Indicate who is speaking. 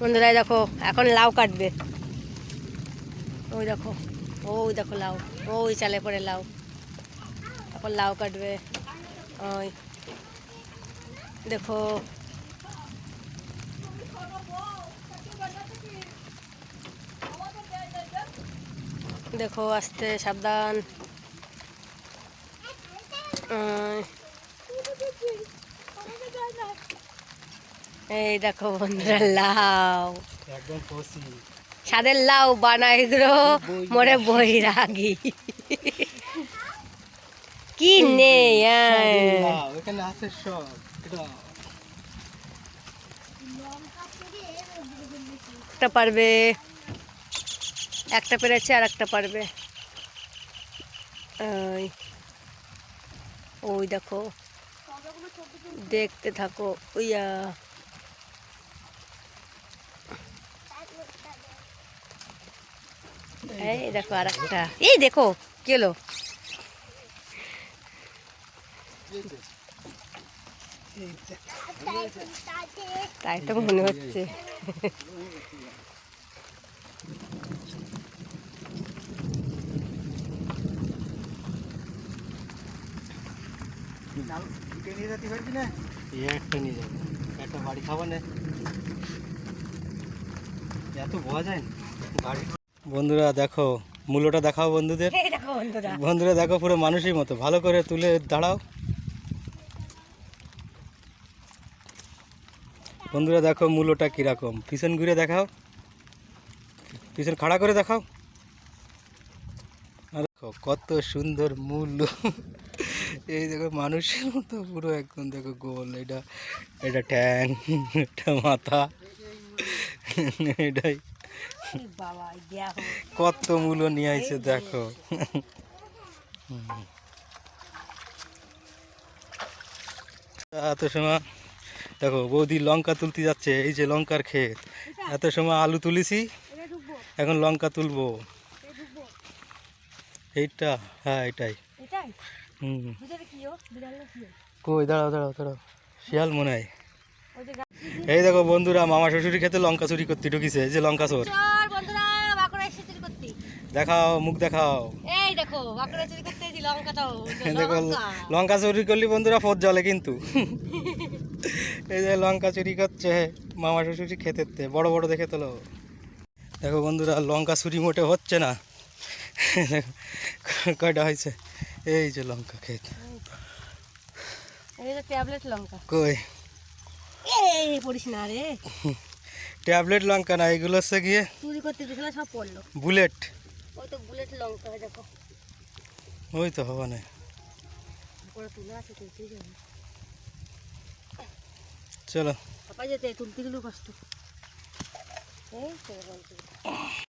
Speaker 1: বন্ধুরা দেখো, এখন লাউ কাটবে। ওই দেখো ওই দেখো লাউ, ওই চালে পরে লাউ। এখন লাউ কাটবে, ওই। দেখো। দেখো, আস্তে, সাবধান। এই দেখো বন্ধুরা লাউ।
Speaker 2: একদম কষি।
Speaker 1: ছাদের লাউ বানাই গুলো মোরে বৈরাগী কি নেই।
Speaker 2: এখানে আছে সব
Speaker 1: একটা পারবে একটা পেরেছে আর একটা পারবে। ওই ওই দেখো দেখতে থাকো ওইয়া। এই দেখো আর একটা এই দেখো, কি হলো? তাই তো মনে হচ্ছে।
Speaker 2: একটা নিয়ে যাব। একটা বাড়ি খাব না। এত বোয়া যায়? না বাড়ি বন্ধুরা দেখো মূল্যটা দেখাও বন্ধুদের।
Speaker 1: বন্ধুরা
Speaker 2: দেখো পুরো মানুষের মতো। ভালো করে তুলে দাঁড়াও। বন্ধুরা দেখো মূল্যটা কীরকম। পিছন ঘুরে দেখাও। পিছন খাড়া করে দেখাও। আর দেখো কত সুন্দর মূল্য। এই দেখো মানুষের মতো পুরো একদম। দেখো গোল। এটা এটা ট্যাং এটা মাথা। এটাই। কত মূল্য নিয়ে আইছে দেখো। এত সময় দেখো বৌদি লঙ্কা তুলতে যাচ্ছে এই যে লঙ্কার ক্ষেত। এত সময় আলু তুলেছি এখন লঙ্কা তুলবো। এইটা হ্যাঁ এটাই। হুম? কই দাঁড়াও দাঁড়াও দাঁড়াও। শিয়াল মনে হয়। এই দেখো বন্ধুরা মামা শ্বশুরি খেতে লঙ্কা চুরি করতে ঢুকিছে। যে লঙ্কা চোর। দেখাও মুখ দেখাও।
Speaker 1: এই দেখো চুরি করতে লঙ্কাটাও
Speaker 2: দেখো
Speaker 1: লঙ্কা।
Speaker 2: চুরি করলি বন্ধুরা ফোর জলে কিন্তু। এই যে লঙ্কা চুরি করছে মামা শ্বশুরি খেতে বড় বড় দেখে তোলো। দেখো বন্ধুরা লঙ্কা চুরি মোটে হচ্ছে না। কয়টা হয়েছে? এই যে লঙ্কা
Speaker 1: যে ট্যাবলেট লঙ্কা।
Speaker 2: কই?
Speaker 1: পড়িস না রে।
Speaker 2: ট্যাবলেট লঙ্কা না এগুলো হচ্ছে গিয়ে
Speaker 1: চুরি করতে গেছিল সব পড়ল।
Speaker 2: বুলেট।
Speaker 1: ওই তো বুলেট লঙ্কা দেখো।
Speaker 2: ওই তো হবা না।
Speaker 1: পরে তুলে আছে তুলতেই যাবে
Speaker 2: চলো।
Speaker 1: পাপা যেতে তুলতে গেলেও কষ্ট। এই তো বলতে